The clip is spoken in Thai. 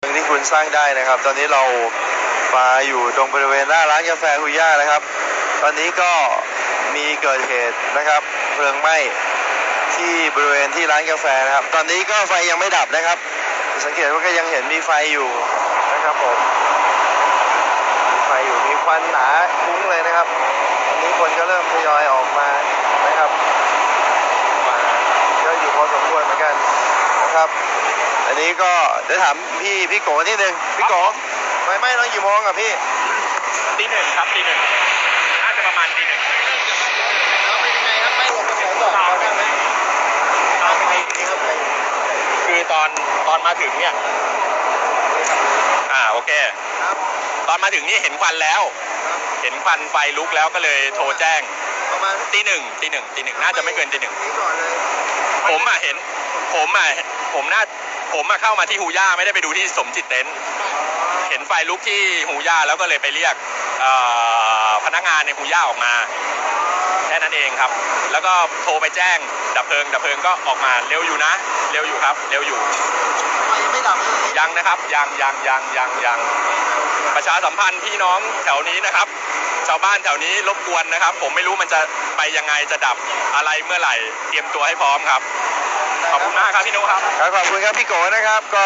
เมืองที่คุณสร้างได้นะครับ ตอนนี้เรามาอยู่ตรงบริเวณหน้าร้านกาแฟฮุย่านะครับ ตอนนี้ก็มีเกิดเหตุนะครับ เพลิงไหม้ที่บริเวณที่ร้านกาแฟนะครับ ตอนนี้ก็ไฟยังไม่ดับนะครับ สังเกตว่าก็ยังเห็นมีไฟอยู่นะครับผมมีไฟอยู่มีควันหนาคุ้งเลยนะครับตอนนี้คนก็เริ่มทยอยออกมานะครับมาเยอะอยู่พอสมควรเหมือนกันนะครับ อันนี้ก็เดี๋ยวถามพี่พี่โกนิดนึงพี่โกไฟไหม้ตอนกี่โมงอะพี่ตีหนึ่งครับตีหนึ่งน่าจะประมาณตีหนึ่งแล้วเป็นยังไงครับไหม้หลบกระแสก่อนก่อนได้ไหมเอาไปนี่ครับไปคือตอนตอนมาถึงเนี่ยอ่าโอเค ครับตอนมาถึงนี่เห็นควันแล้วเห็นควันไฟลุกแล้วก็เลยโทรแจ้งประมาณตีหนึ่งตีหนึ่งตีหนึ่งน่าจะไม่เกินตีหนึ่ง นี้ก่อนเลยผมอะเห็น ผมอะผมน่า ผมอะเข้ามาที่ฮูย่าไม่ได้ไปดูที่สมจิตเต็นท์เห็นไฟลุกที่ฮูย่าแล้วก็เลยไปเรียกเอ่อพนักงานในฮูย่าออกมาแค่นั้นเองครับ แล้วก็โทรไปแจ้งดับเพลิง ดับเพลิงก็ออกมาเร็วอยู่นะ เร็วอยู่ครับ เร็วอยู่ไฟยังไม่ดับเลยยังนะครับยังยังยังยังยังประชาสัมพันธ์พี่น้องแถวนี้นะครับ ชาวบ้านแถวนี้รบกวนนะครับ ผมไม่รู้มันจะไปยังไงจะดับอะไรเมื่อไหร่ เตรียมตัวให้พร้อมครับ ขอบคุณมากครับพี่นุครับ ครับขอบคุณครับพี่โกนะครับก็